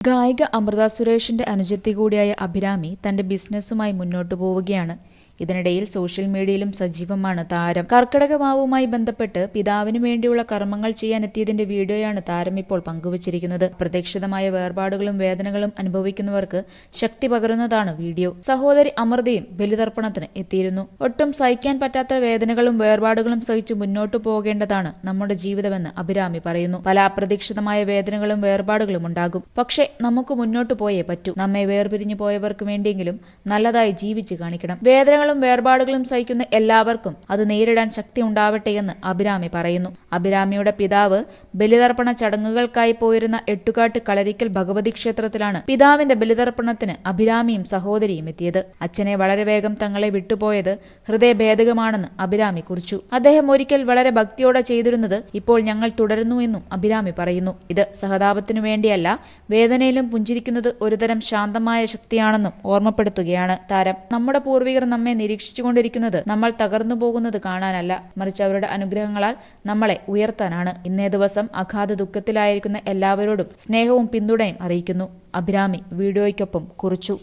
ഗായിക അമൃത സുരേഷിന്റെ അനുജത്തി കൂടിയായ അഭിരാമി തന്റെ ബിസിനസ്സുമായി മുന്നോട്ടു പോവുകയാണ്. ഇതിനിടയിൽ സോഷ്യൽ മീഡിയയിലും സജീവമാണ് താരം. കർക്കിടകമാവുമായി ബന്ധപ്പെട്ട് പിതാവിനു വേണ്ടിയുള്ള കർമ്മങ്ങൾ ചെയ്യാൻ എത്തിയതിന്റെ വീഡിയോയാണ് താരം ഇപ്പോൾ പങ്കുവച്ചിരിക്കുന്നത്. പ്രതീക്ഷിതമായ വേർപാടുകളും വേദനകളും അനുഭവിക്കുന്നവർക്ക് ശക്തി പകരുന്നതാണ് വീഡിയോ. സഹോദരി അമൃതയും ബലിതർപ്പണത്തിന് എത്തിയിരുന്നു. ഒട്ടും സഹിക്കാൻ പറ്റാത്ത വേദനകളും വേർപാടുകളും സഹിച്ചു മുന്നോട്ടു പോകേണ്ടതാണ് നമ്മുടെ ജീവിതമെന്ന് അഭിരാമി പറയുന്നു. പല അപ്രതീക്ഷിതമായ വേദനകളും വേർപാടുകളും ഉണ്ടാകും. പക്ഷേ നമുക്ക് മുന്നോട്ടു പോയേ പറ്റൂ. നമ്മെ വേർപിരിഞ്ഞു പോയവർക്ക് വേണ്ടിയെങ്കിലും നല്ലതായി ജീവിച്ചു കാണിക്കണം. വേദനകളും വേർപാടുകളും സഹിക്കുന്ന എല്ലാവർക്കും അത് നേരിടാൻ ശക്തി ഉണ്ടാവട്ടെ എന്ന് അഭിരാമി പറയുന്നു. അഭിരാമിയുടെ പിതാവ് ബലിതർപ്പണ ചടങ്ങുകൾക്കായി പോയിരുന്ന എട്ടുകാട്ട് കളരിക്കൽ ഭഗവതി ക്ഷേത്രത്തിലാണ് പിതാവിന്റെ ബലിതർപ്പണത്തിന് അഭിരാമിയും സഹോദരിയും എത്തിയത്. അച്ഛനെ വളരെ വേഗം തങ്ങളെ വിട്ടുപോയത് ഹൃദയഭേദകമാണെന്ന് അഭിരാമി കുറിച്ചു. അദ്ദേഹം ഒരിക്കൽ വളരെ ഭക്തിയോടെ ചെയ്തിരുന്നത് ഇപ്പോൾ ഞങ്ങൾ തുടരുന്നു എന്നും അഭിരാമി പറയുന്നു. ഇത് സഹതാപത്തിനു വേണ്ടിയല്ല വേദനയിലും പുഞ്ചിരിക്കുന്നത് ഒരുതരം ശാന്തമായ ശക്തിയാണെന്നും ഓർമ്മപ്പെടുത്തുകയാണ് താരം. നമ്മുടെ പൂർവികർ നമ്മെ നിരീക്ഷിച്ചുകൊണ്ടിരിക്കുന്നത് നമ്മൾ തകർന്നു പോകുന്നത് കാണാനല്ല മറിച്ച് അവരുടെ അനുഗ്രഹങ്ങളാൽ നമ്മളെ ഉയർത്താനാണ്. ഇന്നേ ദിവസം അഗാധ ദുഃഖത്തിലായിരിക്കുന്ന എല്ലാവരോടും സ്നേഹവും പിന്തുണയും അറിയിക്കുന്നു. അഭിരാമി വീഡിയോയ്ക്കൊപ്പം കുറിച്ചു.